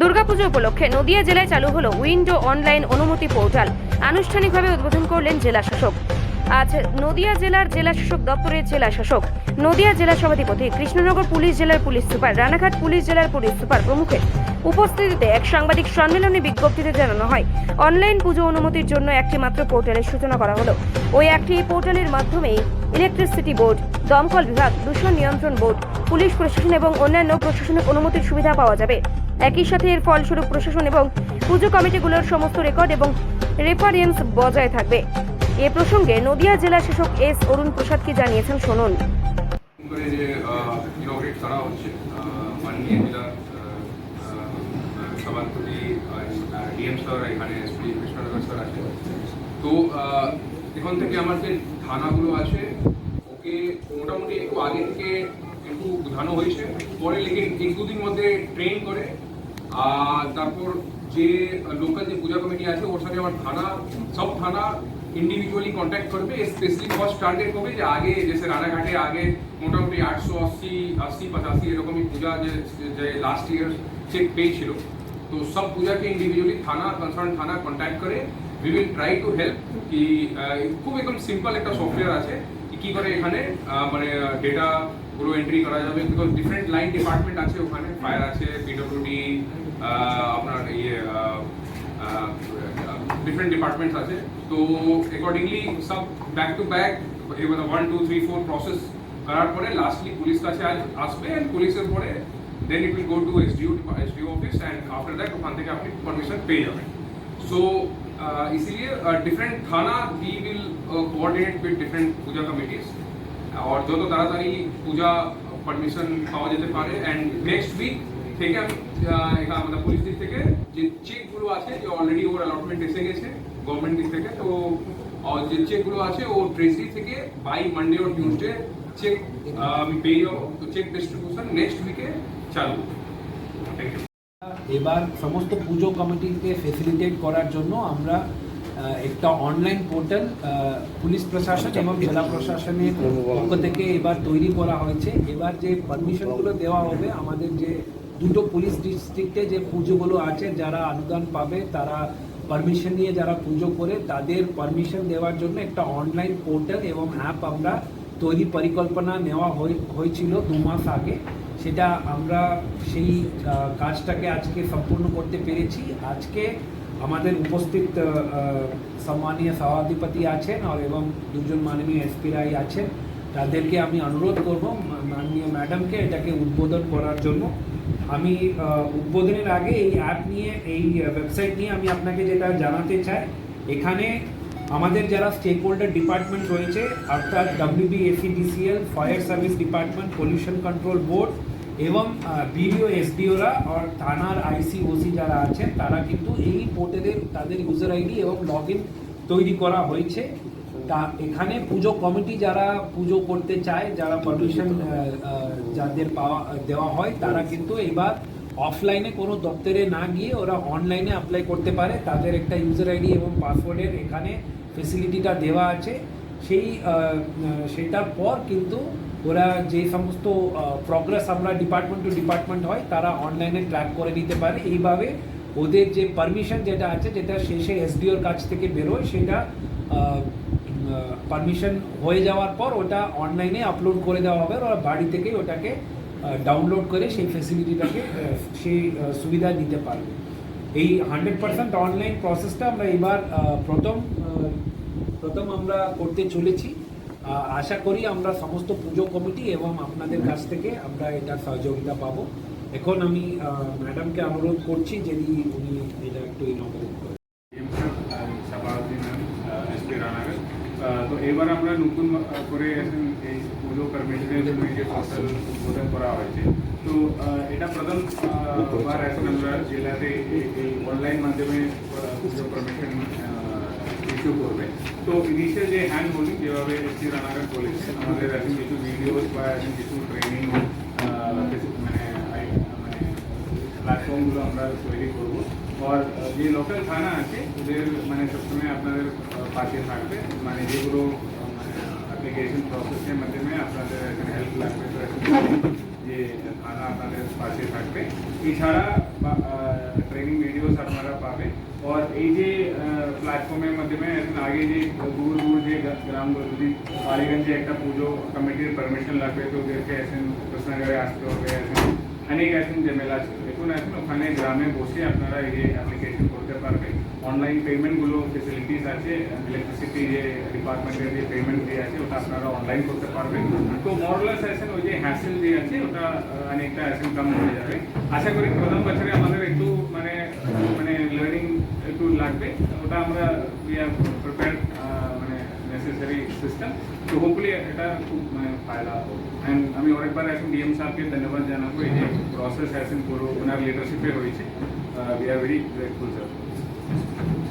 দুর্গাপুজো উপলক্ষে নদিয়া জেলায় চালু হলো উইন্ডো অনলাইন অনুমতি পোর্টাল। আনুষ্ঠানিকভাবে উদ্বোধন করলেন জেলা শাসক। আজ নদিয়া জেলার জেলা শাসক দপ্তরের জেলা শাসক, নদিয়া জেলা সভাধিপতি, কৃষ্ণনগর পুলিশ জেলার পুলিশ সুপার, রানাঘাট পুলিশ জেলার পুলিশ সুপার প্রমুখের উপস্থিতিতে এক সাংবাদিক সম্মেলনে বিজ্ঞপ্তিতে জানানো হয়, অনলাইন পুজো অনুমতির জন্য একটি মাত্র পোর্টালের সূচনা করা হলো। ওই একটি পোর্টালের মাধ্যমেই ইলেকট্রিসিটি বোর্ড, দমকল বিভাগ, দূষণ নিয়ন্ত্রণ বোর্ড, পুলিশ প্রশাসন এবং অন্যান্য প্রশাসনিক অনুমতির সুবিধা পাওয়া যাবে। একই সাথে এর ফলস্বরূপ প্রশাসন এবং পুজো কমিটিগুলোর সমস্ত রেকর্ড এবং রেফারেন্স বজায় থাকবে। এ প্রসঙ্গে নদিয়া জেলা শাসক এস অরুণ প্রসাদ কি জানিয়েছেন শুনুন। তো এখান থেকে আমার যে থানাগুলো আছে, ওকে মোটামুটি একটু আগে থেকে একটু বোঝানো হয়েছে। পরে লেকিন এক দুদিন মধ্যে ট্রেন করে, আর তারপর যে লোকাল যে পূজা কমিটি আছে, ওর সাথে আমার থানা সব থানা ইন্ডিভিজুয়ালি কন্ট্যাক্ট করবে। স্পেশালি ফার্স্ট টার্গেট হবে যে আগে जैसे রানাঘাটে আগে মোটামুটি আটশো আশি আশি, পঁচাশি এরকমই পূজা যে যে লাস্ট ইয়ার চেক পেয়েছিল। তো সব পূজাকে ইন্ডিভিজুয়ালি থানা কনসার্ন থানা কন্ট্যাক্ট করে we will try to help কি আহ, খুব একদম সিম্পল একটা সফটওয়্যার আছে কি কি করে এখানে আহ, মানে ডেটা গুলো এন্ট্রি করা যাবে বিকজ ডিফারেন্ট লাইন ডিপার্টমেন্ট আছে ওখানে ফায়ার আছে পিডব্লিউডি আপনার ইয়ে ডিফারেন্ট ডিপার্টমেন্টস আছে তো অ্যাকর্ডিংলি সব ব্যাক টু ব্যাক এবার one two three four process করার পরে লাস্টলি পুলিশ কাছে আস- আসবে অ্যান্ড পুলিশের পরে then it will go to SDO SDO office and after that ওখান থেকে আপনি পারমিশন পেয়ে যাবেন सो इसीलिए डिफरेंट थाना we will coordinate with different puja committees और যত তাড়াতাড়ি পূজা পারমিশন পাওয়া যেতে পারে অ্যান্ড নেক্সট উইক থেকে আমি আহ, এখানে আমাদের পুলিশ দিক থেকে যে চেকগুলো আছে যে অলরেডি ওর অ্যালটমেন্ট এসে গেছে গভর্নমেন্ট দিক থেকে তো আর যে চেকগুলো আছে ও ট্রেজারি থেকে বাই মানডে ও টিউসডে চেক আমি পেয়ে যাবো তো চেক ডিস্ট্রিবিউশন নেক্সট উইকে চালু থ্যাংক ইউ এবার সমস্ত পুজো কমিটিকে ফেসিলিটেট করার জন্য আমরা একটা অনলাইন পোর্টাল পুলিশ প্রশাসন এবং জেলা প্রশাসনের পক্ষ থেকে এবার তৈরি করা হয়েছে। এবার যে পারমিশনগুলো দেওয়া হবে, আমাদের যে দুটো পুলিশ ডিস্ট্রিক্টে যে পুজোগুলো আছে, যারা অনুদান পাবে, তারা পারমিশন নিয়ে যারা পুজো করে, তাদের পারমিশন দেওয়ার জন্য একটা অনলাইন পোর্টাল এবং অ্যাপ আমরা তৈরি পরিকল্পনা নেওয়া হয়ে- হয়েছিল দু মাস আগে। সেটা আমরা সেই কাজটাকে আজকে সম্পূর্ণ করতে পেরেছি। আজকে আমাদের উপস্থিত সম্মানীয় সভাধিপতি আছেন আর এবং দুজন মাননীয় এসপিরাই আছেন। তাদেরকে আমি অনুরোধ করব মাননীয় ম্যাডামকে এটাকে উদ্বোধন করার জন্য। আমি উদ্বোধনের আগে এই অ্যাপ নিয়ে, এই ওয়েবসাইট নিয়ে আমি আপনাকে যেটা জানাতে চাই, এখানে আমাদের যারা স্টেক হোল্ডার ডিপার্টমেন্ট রয়েছে, অর্থাৎ WBSEDCL fire service department pollution control board এবং বিডিও এসডিওরা আর থানার আইসি ওসি যারা আছেন তারা কিন্তু এই পোর্টালের তাদের ইউজার আইডি এবং লগ তৈরি করা হয়েছে। তা এখানে পুজো কমিটি যারা পুজো করতে চায় যারা পারমিশন যাদের পাওয়া দেওয়া হয় তারা কিন্তু এবার অফলাইনে কোনো দপ্তরে না গিয়ে ওরা অনলাইনে অ্যাপ্লাই করতে পারে। তাদের একটা ইউজার আইডি এবং পাসওয়ার্ডের এখানে ফেসিলিটিটা দেওয়া আছে। সেই সেটার পর কিন্তু ওরা যে সমস্ত প্রগ্রেস আমরা ডিপার্টমেন্ট টু ডিপার্টমেন্ট হয়, তারা অনলাইনে ট্র্যাক করে নিতে পারে। এইভাবে ওদের যে পারমিশন যেটা আছে, যেটা শেষে এসডিওর কাছ থেকে বেরোয়, সেটা পারমিশন হয়ে যাওয়ার পর ওটা অনলাইনে আপলোড করে দেওয়া হবে। ওরা বাড়ি থেকেই ওটাকে ডাউনলোড করে সেই ফেসিলিটিটাকে সেই সুবিধা নিতে পারবে। এই হান্ড্রেড পার্সেন্ট অনলাইন প্রসেসটা আমরা এবার প্রথম প্রথম আমরা করতে চলেছি। আশা করি আমরা সমস্ত পুজো কমিটি এবং আপনাদের কাছ থেকে আমরা এটার সহযোগিতা পাবো। এখন আমি ম্যাডামকে অনুরোধ করছি যদি উনি এটা একটু ইনগ্রেট করেন তো এবার আমরা নতুন করে এই পুজো কর্মীদের জন্য যে পোর্টাল উদ্বোধন করা হয়েছে, তো এটা প্রথম বার এখন আমরা জেলাতে এই- অনলাইন মাধ্যমে পুজো পারমিশন ইস্যু করবে তো ইনিশিয়াল যে হ্যান্ড হোল্ডিং যেভাবে এসপি রানাঘাট বলেছে আমাদের এখন কিছু ভিডিওস বা এখন কিছু ট্রেনিং মানে আই- মানে প্ল্যাটফর্মগুলো আমরা তৈরি করব আর আহ, যে লোকাল থানা আছে ওদের মানে সবসময় আপনাদের আহ, পাশে থাকবে মানে যেগুলো আহ, মানে অ্যাপ্লিকেশন প্রসেসের মাধ্যমে আপনাদের এখানে হেল্প লাগবে তো এখন যে থানা আপনাদের পাশে থাকবে এছাড়া বা, আহ, এই যে প্ল্যাটফর্মের মাধ্যমে এখন আগে যে দূর দূর যে গ্রামগুলো যদি বালিগঞ্জে একটা পুজো কমিটির পারমিশন লাগবে তো ওদেরকে এখন কৃষ্ণনগরে আসতে হবে এখন অনেক এখন ঝামেলা ছিল এখন এখন ওখানে গ্রামে বসে আপনারা এই যে অ্যাপ্লিকেশন করতে পারবেন অনলাইন পেমেন্টগুলো ফেসিলিটিস আছে ইলেকট্রিসিটি যে ডিপার্টমেন্টের যে পেমেন্ট যে আছে ওটা আপনারা অনলাইন করতে পারবেন তো মরলেস এখন ওই যে হ্যাসেল যে আছে ওটা আহ, অনেকটা এখন কম হয়ে যাবে আশা করি প্রথম বছরে আমাদের একটু মানে মানে লার্নিং একটু লাগবে ওটা আমরা উই আর প্রিপেয়ার মানে নেসেসারি সিস্টেম তো হোপফুলি এটা খুব মানে ফায়দা অ্যান্ড আমি অনেকবার এখন ডিএম সাহেবকে ধন্যবাদ জানাবো এই যে প্রসেস এখন পুরো ওনার লিডারশিপে হয়েছে we are very grateful sir